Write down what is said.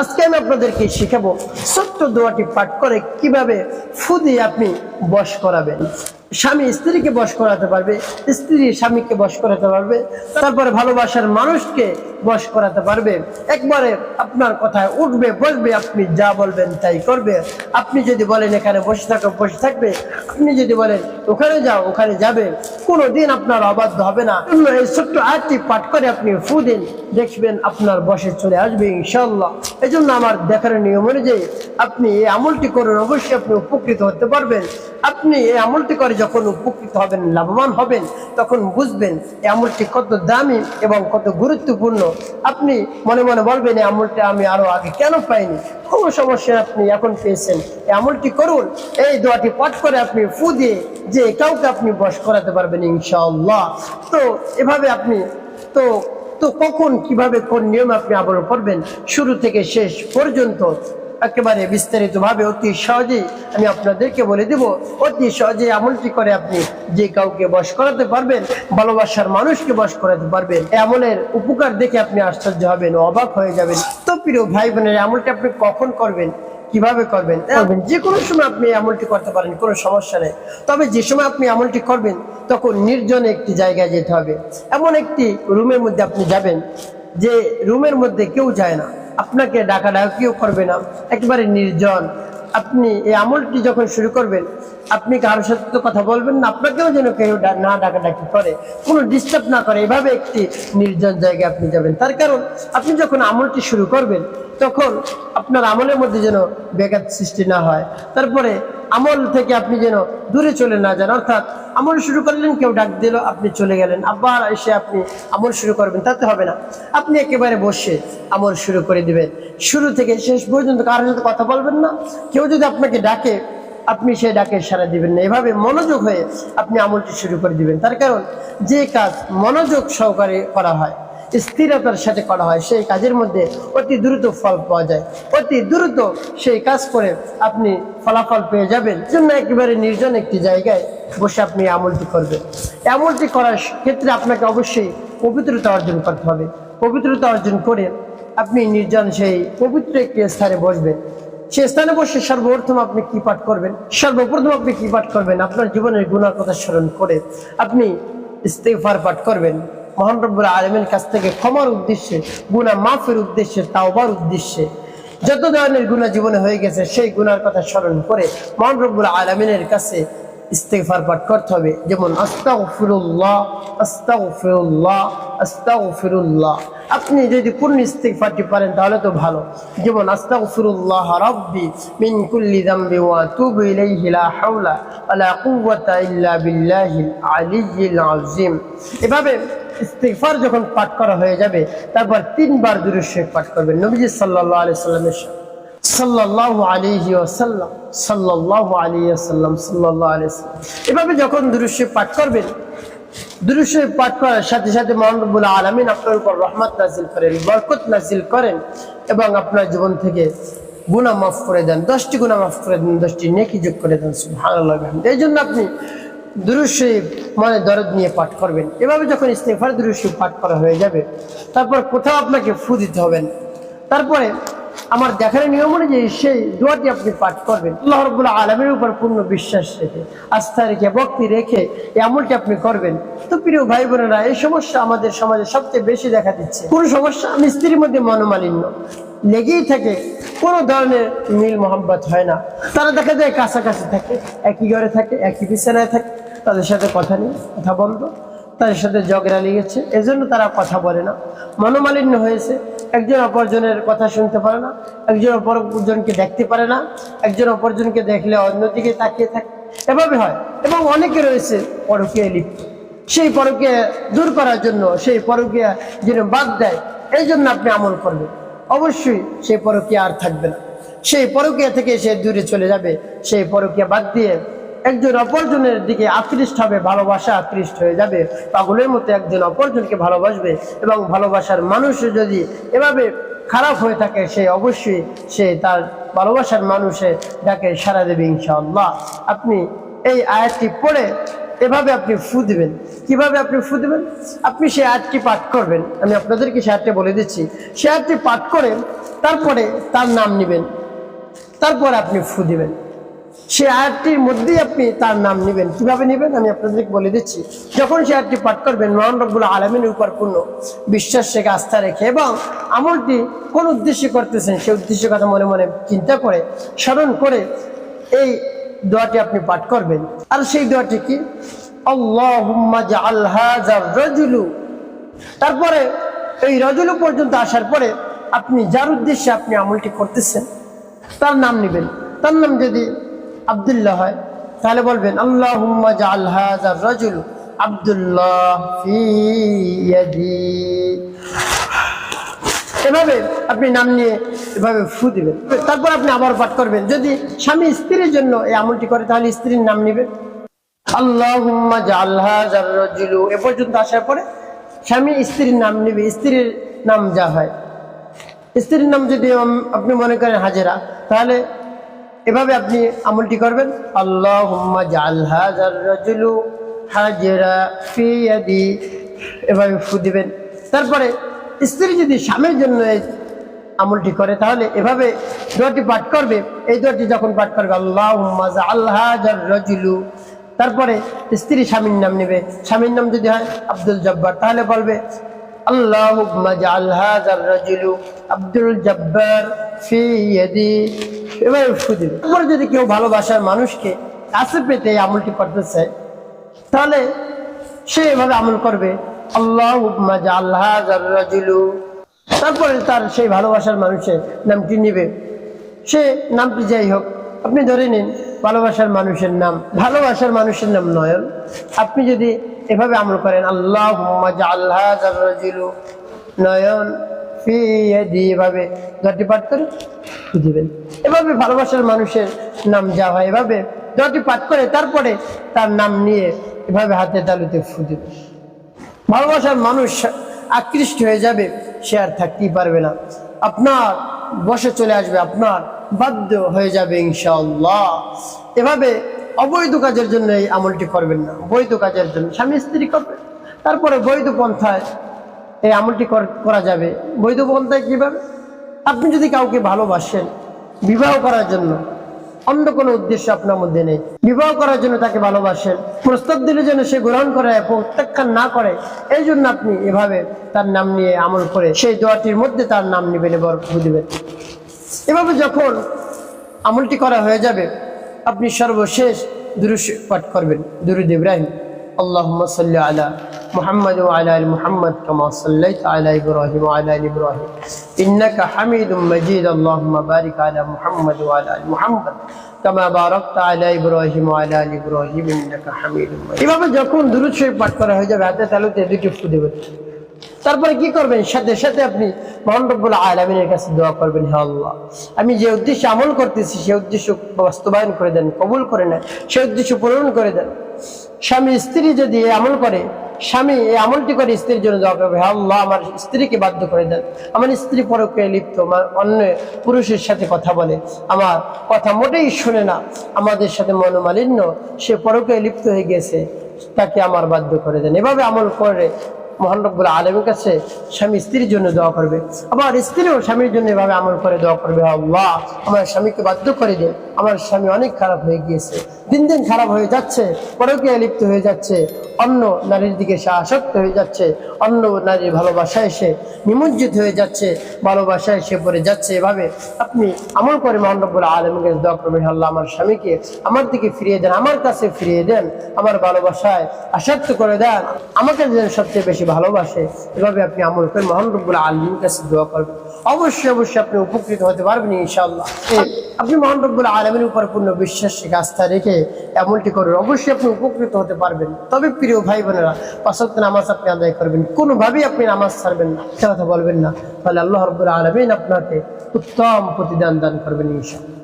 আজকে আমি আপনাদেরকে শিখাবো ছোট্ট দোয়াটি পাঠ করে কীভাবে ফু দিয়ে আপনি বস করাবেন। স্বামী স্ত্রীকে বস করাতে পারবে, স্ত্রী স্বামীকে বস করাতে পারবে, তারপরে ভালোবাসার মানুষকে বশ করাতে পারবে। একবারে আপনার কথায় উঠবে, বসবে, আপনি যা বলবেন তাই করবে। আপনি যদি বলেন এখানে বসে থাকো, বসে থাকবে। আপনি যদি বলেন ওখানে যাও, ওখানে যাবে। কোনো দিন আপনার অবাধ্য হবে না। জন্য এই ছোট্ট আয়টি পাঠ করে আপনি ফু দিন। দেখবেন আপনার বসে চলে আসবে ইনশাল্লাহ এই জন্য আমার দেখার নিয়ম অনুযায়ী আপনি এই আমলটি করুন। অবশ্যই আপনি উপকৃত হতে পারবেন। আপনি এই আমলটি করে যখন উপকৃত হবেন, লাভবান হবেন, তখন বুঝবেন এই আমলটি কত দামি এবং কত গুরুত্বপূর্ণ। আপনি মনে মনে বলবেন, এই আমলটা আমি আরও আগে কেন পাইনি? কোনো সমস্যা আপনি এখন পেয়েছেন। এই আমলটি করুন। এই দোয়াটি পাঠ করে আপনি ফু দিয়ে যে কাউকে আপনি বস করাতে পারবেন, ইনশাআল্লাহ। তো এভাবে আপনি, তো তো কখন কীভাবে কোন নিয়ম আপনি আবরণ করবেন, শুরু থেকে শেষ পর্যন্ত একেবারে বিস্তারিত ভাবে অতি সহজেই আমি আপনাদেরকে বলে দেব। অতি সহজে আমলটি করে আপনি যে কাউকে বশ করাতে পারবেন, ভালোবাসার মানুষকে বশ করাতে পারবেন আমলের উপকার দেখে আপনি আশ্চর্য হবেন অবাক হয়ে যাবেন। তো প্রিয় ভাই বোনের আমলটি আপনি কখন করবেন, কীভাবে করবেন? করবেন যে কোনো সময় আপনি আমলটি করতে পারেন, কোনো সমস্যা নেই। তবে যে সময় আপনি আমলটি করবেন, তখন নির্জন একটি জায়গায় যেতে হবে। এমন একটি রুমের মধ্যে আপনি যাবেন, যে রুমের মধ্যে কেউ যায় না। আপনাকে ডাকা ডাকিও করবে না। একেবারে নির্জন। আপনি এই আমলটি যখন শুরু করবেন, আপনি কারোর সাথে তো কথা বলবেন না, আপনাকেও যেন কেউ না ডাকাডাকি করে। কোনো ডিস্টার্ব না করে। এভাবে একটি নির্জন জায়গায় আপনি যাবেন। তার কারণ, আপনি যখন আমলটি শুরু করবেন, তখন আপনার আমলের মধ্যে যেন ব্যাঘাত সৃষ্টি না হয়। তারপরে আমল থেকে আপনি যেন দূরে চলে না যান। অর্থাৎ আমল শুরু করলেন, কেউ ডাক দিল, আপনি চলে গেলেন। আবার এসে আপনি আমল শুরু করবেন, তাতে হবে না। আপনি একেবারে বসে আমল শুরু করে দিবেন। শুরু থেকে শেষ পর্যন্ত কারোর সাথে কথা বলবেন না। কেউ যদি আপনাকে ডাকে, আপনি সেই ডাকে সারা দিবেন না। এভাবে মনোযোগ হয়ে আপনি আমলটি শুরু করে দিবেন। তার কারণ, যে কাজ মনোযোগ সহকারে করা হয় স্থিরতার সাথে করা হয়, সেই কাজের মধ্যে অতি দ্রুত ফল পাওয়া যায়। অতি দ্রুত সেই কাজ করে আপনি ফলাফল পেয়ে যাবেন। জন্য একেবারে নির্জন একটি জায়গায় বসে আপনি আমলটি করবেন। আমলটি করার ক্ষেত্রে আপনাকে অবশ্যই পবিত্রতা অর্জন করতে হবে। পবিত্রতা অর্জন করে আপনি নির্জন সেই পবিত্র একটি স্থানে বসবেন। সে স্থানে বসে সর্বপ্রথম আপনি কি পাঠ করবেন? সর্বপ্রথম আপনি কি পাঠ করবেন? আপনার জীবনের গুণার কথা স্মরণ করে আপনি ইস্তেফার পাঠ করবেন। মহান রব্বুল আলমের কাছ থেকে ক্ষমার উদ্দেশ্যে গুণা মাফের উদ্দেশ্যে, তাওবার উদ্দেশ্যে, যত ধরনের গুণা জীবনে হয়ে গেছে, সেই গুনার কথা স্মরণ করে মহান রব্বুল আলমিনের কাছে ইস্তেফার পাঠ করতে হবে। যেমন, আস্তাগফিরুল্লাহ আস্তাগফিরুল্লাহ আস্তাগফিরুল্লাহ। আপনি যদি পূর্ণ ইস্তেগফারটি পারেন, তাহলে তো ভালো। যেমন, আস্তাগফিরুল্লাহ রাব্বি মিন কুল্লি যামবি ওয়া আতুবু ইলাইহি লা হাওলা ওয়ালা কুওয়াতা ইল্লা বিল্লাহিল আলিয়্যিল আযীম। এভাবে ইস্তেগফার যখন পাঠ করা হয়ে যাবে, তারপর তিনবার দুরূদ শরীফ পাঠ করবেন নবীজি সাল্লাল্লাহু আলাইহি সাল্লামের এভাবে যখন পাঠ করবেন পাঠ করার সাথে সাথে রহমত করেন করেন এবং আপনার জীবন থেকে গুনাহ মাফ করে দেন, দশটি গুনাহ মাফ করে দেন, দশটি নেকি যোগ করে দেন বিহামদিহি। এই জন্য আপনি দুরূদ শরীফ মানে দরদ নিয়ে পাঠ করবেন। এভাবে যখন ইস্তেগফার দুরূদ শরীফ পাঠ করা হয়ে যাবে, তারপর কোথাও আপনাকে ফু দিতে হবে তারপরে আমার দেখার নিয়ম অনুযায়ী সেই দোয়াটি আপনি পাঠ করবেন। আল্লাহ আলমের উপর পূর্ণ বিশ্বাস রেখে, আস্থা রেখে, ভক্তি রেখে এই আপনি করবেন। তো প্রিয় ভাই বোনেরা, এই সমস্যা আমাদের সমাজে সবচেয়ে বেশি দেখা দিচ্ছে। কোন সমস্যা আমি স্ত্রীর মধ্যে মনোমালিন্য। লেগেই থাকে, কোনো ধরনের মিল মোহাম্মত হয় না। তারা দেখা যায় কাছাকাছি থাকে, একই ঘরে থাকে, একই বিছানায় থাকে তাদের সাথে কথা নেই, কথা বন্ধ তাদের সাথে ঝগড়া লেগেছে, এজন্য তারা কথা বলে না। মনোমালিন্য হয়েছে, একজন অপরজনের কথা শুনতে পারে না, একজন অপরজনকে দেখতে পারে না, একজন অপরজনকে দেখলে অন্যদিকে তাকিয়ে থাকে। এভাবে হয়, এবং অনেকে রয়েছে পরকীয় লিপ্ত। সেই পরকীয়া দূর করার জন্য, সেই পরকীয়া যেন বাদ দেয়, এই জন্য আপনি আমল করবেন। অবশ্যই সেই পরকীয়া আর থাকবে না। সেই পরকীয়া থেকে সে দূরে চলে যাবে, সেই পরকীয়া বাদ দিয়ে একজন অপরজনের দিকে আকৃষ্ট হবে, ভালোবাসা আকৃষ্ট হয়ে যাবে। পাগলের মতো একজন অপরজনকে ভালোবাসবে এবং ভালোবাসার মানুষ যদি এভাবে খারাপ হয়ে থাকে, সে অবশ্যই সে তার ভালোবাসার মানুষে ডাকে সারা দেবে ইনশাআল্লাহ। আপনি এই আয়াতটি পড়ে এভাবে আপনি ফু দিবেন। কীভাবে আপনি ফু দিবেন? আপনি সে আয়াতটি পাঠ করবেন। আমি আপনাদেরকে সে আয়াতটি বলে দিচ্ছি। সে আয়াতটি পাঠ করে তারপরে তার নাম নেবেন। তারপর আপনি ফু দিবেন। সে আয়াতটির মধ্যেই আপনি তার নাম নেবেন। কীভাবে নেবেন? আমি আপনাদেরকে বলে দিচ্ছি। যখন সে আয়াতটি পাঠ করবেন, মহান রব্বুল আলমিনের উপর পূর্ণ বিশ্বাস রেখে আস্থা রেখে এবং আমলটি কোন উদ্দেশ্যে করতেছেন সেই উদ্দেশ্যের কথা মনে মনে চিন্তা করে, স্মরণ করে এই দোয়াটি আপনি পাঠ করবেন। আর সেই দোয়াটি কি? রাজুলু। তারপরে এই রজুলু পর্যন্ত আসার পরে আপনি যার উদ্দেশ্যে আপনি আমলটি করতেছেন, তার নাম নেবেন। তার নাম যদি আবদুল্লাহ হয়। তাহলে বলবেন আল্লাহ রজুল আবদুল্লাহ। এভাবে আপনি নাম নিয়ে এভাবে ফু দিবেন। তারপর আপনি আবার পাঠ করবেন। যদি স্বামী স্ত্রীর জন্য এই আমলটি করে, তাহলে স্ত্রীর নাম নেবেন। রজুলু। এ পর্যন্ত আসার পরে স্বামী স্ত্রীর নাম নেবে। স্ত্রীর নাম যা হয়। স্ত্রীর নাম যদি আপনি মনে করেন হাজেরা, তাহলে এভাবে আপনি আমলটি করবেন। আল্লাহুম্মা জাল হাজার রজুলু হাজেরা ফি ইয়াদি। এভাবে ফু দিবেন। তারপরে স্ত্রী যদি স্বামীর জন্য আমলটি করে, তাহলে এভাবে দোয়াটি পাঠ করবে। এই দোয়াটি যখন পাঠ করবে আল্লাহ আল্লাহ রজুলু। তারপরে স্ত্রী স্বামীর নাম নেবে। স্বামীর নাম যদি হয় আব্দুল জব্বার, তাহলে বলবে আল্লাহ রজুলু আব্দুল জব্বার ফি ইয়াদি। এভাবে ফু দিবে তারপরে যদি কেউ ভালোবাসার মানুষকে কাছে পেতে আমলটি করতে চায় তাহলে সে এভাবে আমল করবে আল্লাহ আল্লাহ তারপরে তার সেই ভালোবাসার মানুষের নামটি নিবে। সে নামটি যাই হোক আপনি ধরে নিন, ভালোবাসার মানুষের নাম, ভালোবাসার মানুষের নাম নয়ন। আপনি যদি এভাবে আমল করেন আল্লাহ আল্লাহ নয়ন এভাবে দরটি পাঠ দিবেন এভাবে ভালোবাসার মানুষের নাম যা হয়, এভাবে দরটি পাঠ করে, তারপরে তার নাম নিয়ে এভাবে হাতে তালুতে ফু দিবেন ভালোবাসার মানুষ আকৃষ্ট হয়ে যাবে, সে আর থাকতেই পারবে না। আপনার বসে চলে আসবে, আপনার বাধ্য হয়ে যাবে ইনশাআল্লাহ। এভাবে অবৈধ কাজের জন্য এই আমলটি করবেন না। বৈধ কাজের জন্য। স্বামী স্ত্রী করবেন তারপরে বৈধ পন্থায় এই আমলটি কর- করা যাবে। বৈধ পন্থায় কীভাবে? আপনি যদি কাউকে ভালোবাসেন বিবাহ করার জন্য, অন্য কোনো উদ্দেশ্য আপনার মধ্যে নেই। বিবাহ করার জন্য তাকে ভালোবাসেন, প্রস্তাব দিলে যেন সে গ্রহণ করে প্রত্যাখ্যান না করে, এই জন্য আপনি এভাবে তার নাম নিয়ে আমল করে সেই দোয়াটির মধ্যে তার নাম নেবেন এবার দিবেন। এভাবে যখন আমলটি করা হয়ে যাবে আপনি সর্বশেষ দুরুশ পাঠ করবেন দুরুদ ইব্রাহিম اللهم صل على محمد وعلى ال محمد كما صليت على ابراهيم وعلى ال ابراهيم انك حميد مجيد اللهم بارك على محمد وعلى ال محمد كما باركت على ابراهيم وعلى ال ابراهيم انك حميد مجيد এভাবে যখন দুরূদ শরীফ পাঠ করা হয়ে যাবে হাতে তালুতে দুটি ফু দেবেন তারপরে কি করবেন? সাথে সাথে আপনি মহান রব্বুল আলমিনের কাছে দোয়া করবেন, হে আল্লাহ। আমি যে উদ্দেশ্যে আমল করতেছি, সে উদ্দেশ্য বাস্তবায়ন করে দেন, কবুল করে নেন, সে উদ্দেশ্য পূরণ করে দেন। স্বামী, স্ত্রী যদি আমল করে, স্বামী এই আমলটি করে, স্ত্রীর জন্য দোয়া করবে, হে আল্লাহ, আমার স্ত্রীকে বাধ্য করে দেন। আমার স্ত্রী পরকে লিপ্ত অন্য পুরুষের সাথে কথা বলে, আমার কথা মোটেই শুনে না, আমাদের সাথে মনোমালিন্য, সে পরকে লিপ্ত হয়ে গেছে, তাকে আমার বাধ্য করে দেন। এভাবে আমল করে মহান রব্বুল আলমের কাছে স্বামী স্ত্রীর জন্য দোয়া করবে। আবার স্ত্রীও স্বামীর জন্য এভাবে আমল করে দোয়া করবে, আল্লাহ আমার স্বামীকে বাধ্য করে দিন আমার স্বামী অনেক খারাপ হয়ে গিয়েছে। দিন দিন খারাপ হয়ে যাচ্ছে, পরকীয়া লিপ্ত হয়ে যাচ্ছে, অন্য নারীর দিকে সে আসক্ত হয়ে যাচ্ছে, অন্য নারীর ভালোবাসায় সে নিমজ্জিত হয়ে যাচ্ছে, ভালোবাসায় সে পড়ে যাচ্ছে। এভাবে আপনি আমল করে মহান রব্বুল আলমের কাছে দোয়া করবেন আল্লাহ আমার স্বামীকে আমার দিকে ফিরিয়ে দেন, আমার কাছে ফিরিয়ে দেন, আমার ভালোবাসায় আসক্ত করে দেন, আমাকে যেন সবচেয়ে বেশি ভালোবাসে, এভাবে আপনি আমল করে মহান আলমীর কাছে দোয়া করবেন। অবশ্যই অবশ্যই আপনি উপকৃত হতে পারবেন ইনশাআল্লাহ। এই আপনি মহান রব্বুল আলমীর উপর পূর্ণ বিশ্বাস আস্থা রেখে এমনটি করুন। অবশ্যই আপনি উপকৃত হতে পারবেন। তবে প্রিয় ভাই বোনেরা পাঁচক নামাজ আপনি আদায় করবেন। কোনোভাবেই আপনি নামাজ ছাড়বেন না। কথা বলবেন না। তাহলে আল্লাহ রব্বুল আলমিন আপনাকে উত্তম প্রতিদান দান করবেন ইনশাআল্লাহ।